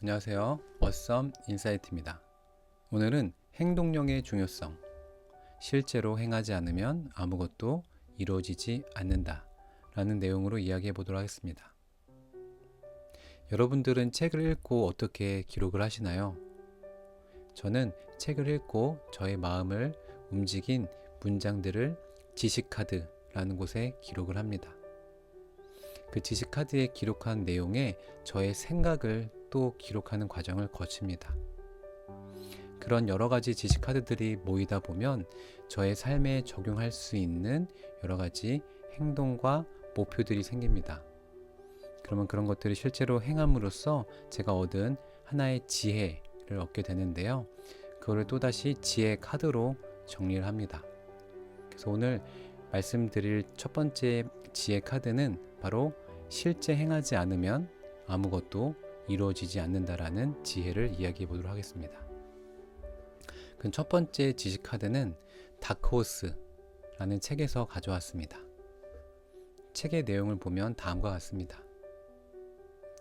안녕하세요. 어썸 인사이트입니다. 오늘은 행동력의 중요성. 실제로 행하지 않으면 아무것도 이루어지지 않는다. 라는 내용으로 이야기해 보도록 하겠습니다. 여러분들은 책을 읽고 어떻게 기록을 하시나요? 저는 책을 읽고 저의 마음을 움직인 문장들을 지식카드라는 곳에 기록을 합니다. 그 지식카드에 기록한 내용에 저의 생각을 또 기록하는 과정을 거칩니다. 그런 여러 가지 지식카드들이 모이다 보면 저의 삶에 적용할 수 있는 여러 가지 행동과 목표들이 생깁니다. 그러면 그런 것들이 실제로 행함으로써 제가 얻은 하나의 지혜를 얻게 되는데요. 그거를 또다시 지혜 카드로 정리를 합니다. 그래서 오늘 말씀드릴 첫 번째 지혜 카드는 바로 실제 행하지 않으면 아무것도 이루어지지 않는다라는 지혜를 이야기해 보도록 하겠습니다. 그 첫 번째 지식 카드는 다크호스라는 책에서 가져왔습니다. 책의 내용을 보면 다음과 같습니다.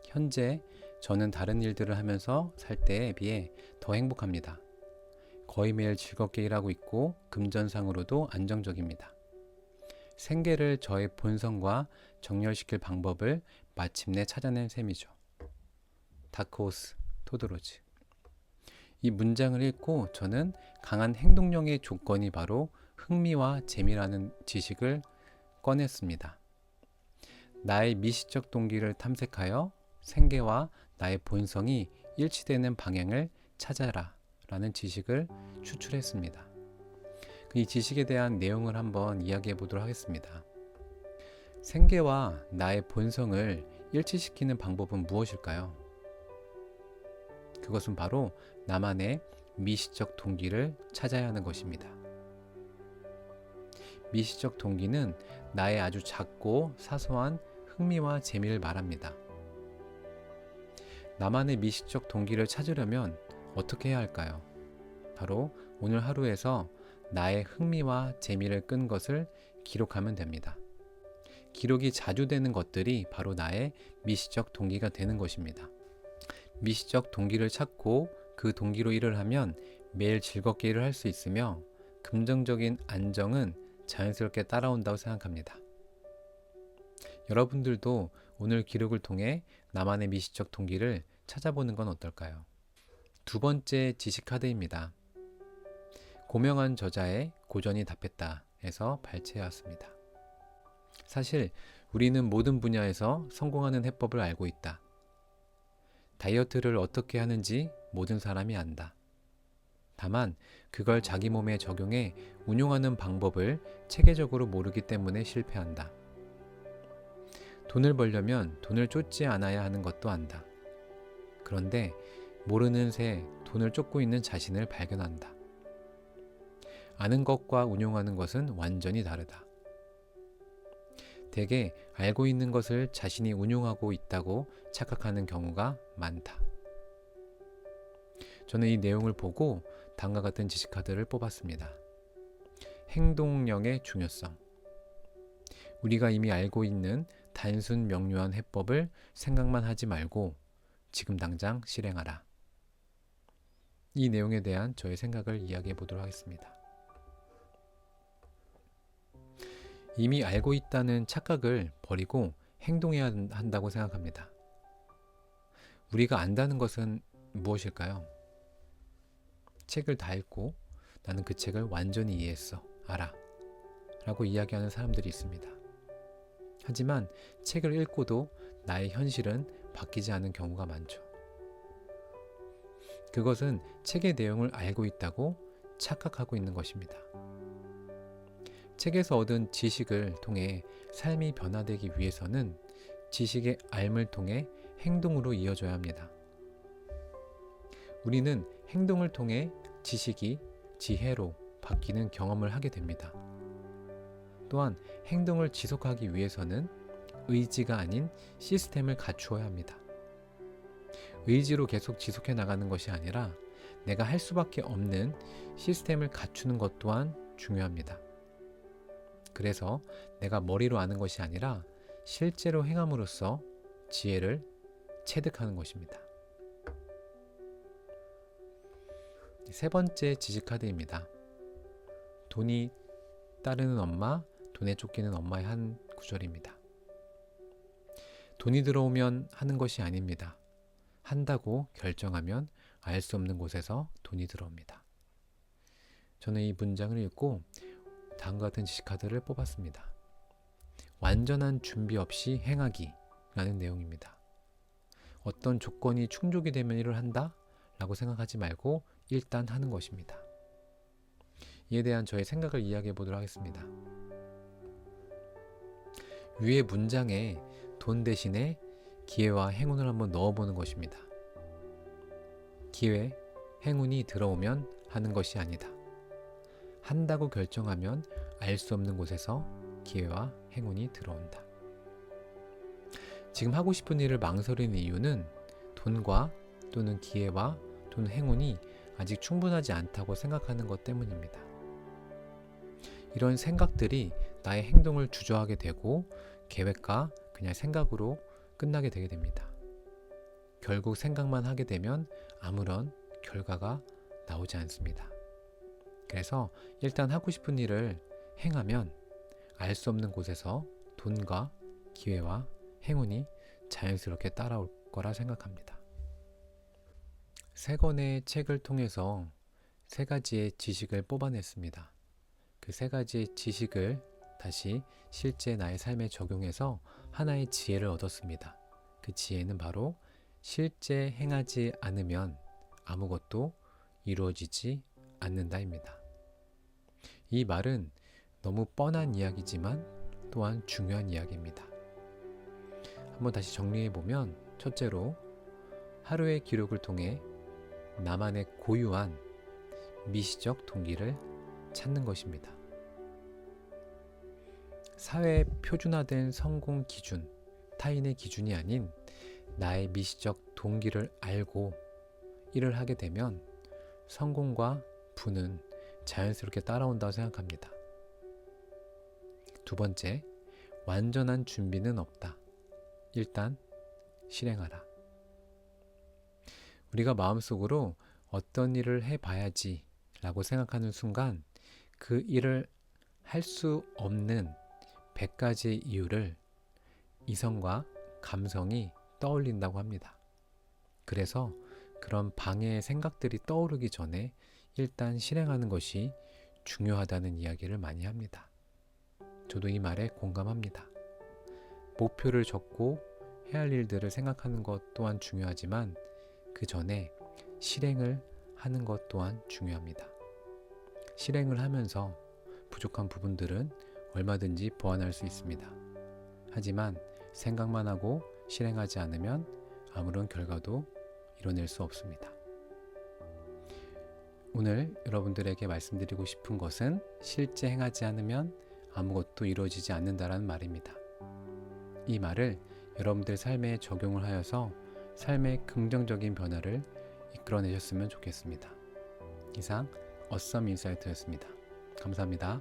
현재 저는 다른 일들을 하면서 살 때에 비해 더 행복합니다. 거의 매일 즐겁게 일하고 있고 금전상으로도 안정적입니다. 생계를 저의 본성과 정렬시킬 방법을 마침내 찾아낸 셈이죠. 다크호스 토드로즈 이 문장을 읽고 저는 강한 행동력의 조건이 바로 흥미와 재미라는 지식을 꺼냈습니다. 나의 미시적 동기를 탐색하여 생계와 나의 본성이 일치되는 방향을 찾아라 라는 지식을 추출했습니다. 이 지식에 대한 내용을 한번 이야기해 보도록 하겠습니다. 생계와 나의 본성을 일치시키는 방법은 무엇일까요? 그것은 바로 나만의 미시적 동기를 찾아야 하는 것입니다. 미시적 동기는 나의 아주 작고 사소한 흥미와 재미를 말합니다. 나만의 미시적 동기를 찾으려면 어떻게 해야 할까요? 바로 오늘 하루에서 나의 흥미와 재미를 끈 것을 기록하면 됩니다. 기록이 자주 되는 것들이 바로 나의 미시적 동기가 되는 것입니다. 미시적 동기를 찾고 그 동기로 일을 하면 매일 즐겁게 일을 할 수 있으며 긍정적인 안정은 자연스럽게 따라온다고 생각합니다. 여러분들도 오늘 기록을 통해 나만의 미시적 동기를 찾아보는 건 어떨까요? 두 번째 지식 카드입니다. 고명한 저자의 고전이 답했다 에서 발췌해왔습니다. 사실 우리는 모든 분야에서 성공하는 해법을 알고 있다. 다이어트를 어떻게 하는지 모든 사람이 안다. 다만 그걸 자기 몸에 적용해 운용하는 방법을 체계적으로 모르기 때문에 실패한다. 돈을 벌려면 돈을 쫓지 않아야 하는 것도 안다. 그런데 모르는 새 돈을 쫓고 있는 자신을 발견한다. 아는 것과 운용하는 것은 완전히 다르다. 대개 알고 있는 것을 자신이 운용하고 있다고 착각하는 경우가 많다. 저는 이 내용을 보고 다음과 같은 지식카드를 뽑았습니다. 행동력의 중요성. 우리가 이미 알고 있는 단순 명료한 해법을 생각만 하지 말고 지금 당장 실행하라. 이 내용에 대한 저의 생각을 이야기해 보도록 하겠습니다. 이미 알고 있다는 착각을 버리고 행동해야 한다고 생각합니다. 우리가 안다는 것은 무엇일까요? 책을 다 읽고 나는 그 책을 완전히 이해했어. 알아. 라고 이야기하는 사람들이 있습니다. 하지만 책을 읽고도 나의 현실은 바뀌지 않은 경우가 많죠. 그것은 책의 내용을 알고 있다고 착각하고 있는 것입니다. 책에서 얻은 지식을 통해 삶이 변화되기 위해서는 지식의 알을 통해 행동으로 이어져야 합니다. 우리는 행동을 통해 지식이 지혜로 바뀌는 경험을 하게 됩니다. 또한 행동을 지속하기 위해서는 의지가 아닌 시스템을 갖추어야 합니다. 의지로 계속 지속해 나가는 것이 아니라 내가 할 수밖에 없는 시스템을 갖추는 것 또한 중요합니다. 그래서 내가 머리로 아는 것이 아니라 실제로 행함으로써 지혜를 체득하는 것입니다. 세 번째 지식 카드입니다. 돈이 따르는 엄마, 돈에 쫓기는 엄마의 한 구절입니다. 돈이 들어오면 하는 것이 아닙니다. 한다고 결정하면 알 수 없는 곳에서 돈이 들어옵니다. 저는 이 문장을 읽고 다음과 같은 지식 카드를 뽑았습니다. 완전한 준비 없이 행하기 라는 내용입니다. 어떤 조건이 충족이 되면 일을 한다? 라고 생각하지 말고 일단 하는 것입니다. 이에 대한 저의 생각을 이야기해 보도록 하겠습니다. 위의 문장에 돈 대신에 기회와 행운을 한번 넣어 보는 것입니다. 기회, 행운이 들어오면 하는 것이 아니다. 한다고 결정하면 알 수 없는 곳에서 기회와 행운이 들어온다. 지금 하고 싶은 일을 망설이는 이유는 돈과 또는 기회와 또는 행운이 아직 충분하지 않다고 생각하는 것 때문입니다. 이런 생각들이 나의 행동을 주저하게 되고 계획과 그냥 생각으로 끝나게 되게 됩니다. 결국 생각만 하게 되면 아무런 결과가 나오지 않습니다. 그래서 일단 하고 싶은 일을 행하면 알 수 없는 곳에서 돈과 기회와 행운이 자연스럽게 따라올 거라 생각합니다. 세 권의 책을 통해서 세 가지의 지식을 뽑아냈습니다. 그 세 가지의 지식을 다시 실제 나의 삶에 적용해서 하나의 지혜를 얻었습니다. 그 지혜는 바로 실제 행하지 않으면 아무것도 이루어지지 않는다입니다. 이 말은 너무 뻔한 이야기지만 또한 중요한 이야기입니다. 한번 다시 정리해 보면 첫째로 하루의 기록을 통해 나만의 고유한 미시적 동기를 찾는 것입니다. 사회에 표준화된 성공 기준, 타인의 기준이 아닌 나의 미시적 동기를 알고 일을 하게 되면 성공과 부는 자연스럽게 따라온다고 생각합니다. 두 번째, 완전한 준비는 없다. 일단 실행하라. 우리가 마음속으로 어떤 일을 해봐야지 라고 생각하는 순간 그 일을 할 수 없는 100가지의 이유를 이성과 감성이 떠올린다고 합니다. 그래서 그런 방해의 생각들이 떠오르기 전에 일단 실행하는 것이 중요하다는 이야기를 많이 합니다. 저도 이 말에 공감합니다. 목표를 적고 해야 할 일들을 생각하는 것 또한 중요하지만 그 전에 실행을 하는 것 또한 중요합니다. 실행을 하면서 부족한 부분들은 얼마든지 보완할 수 있습니다. 하지만 생각만 하고 실행하지 않으면 아무런 결과도 이뤄낼 수 없습니다. 오늘 여러분들에게 말씀드리고 싶은 것은 실제 행하지 않으면 아무것도 이루어지지 않는다라는 말입니다. 이 말을 여러분들 삶에 적용을 하여서 삶의 긍정적인 변화를 이끌어내셨으면 좋겠습니다. 이상 어썸 인사이트였습니다. 감사합니다.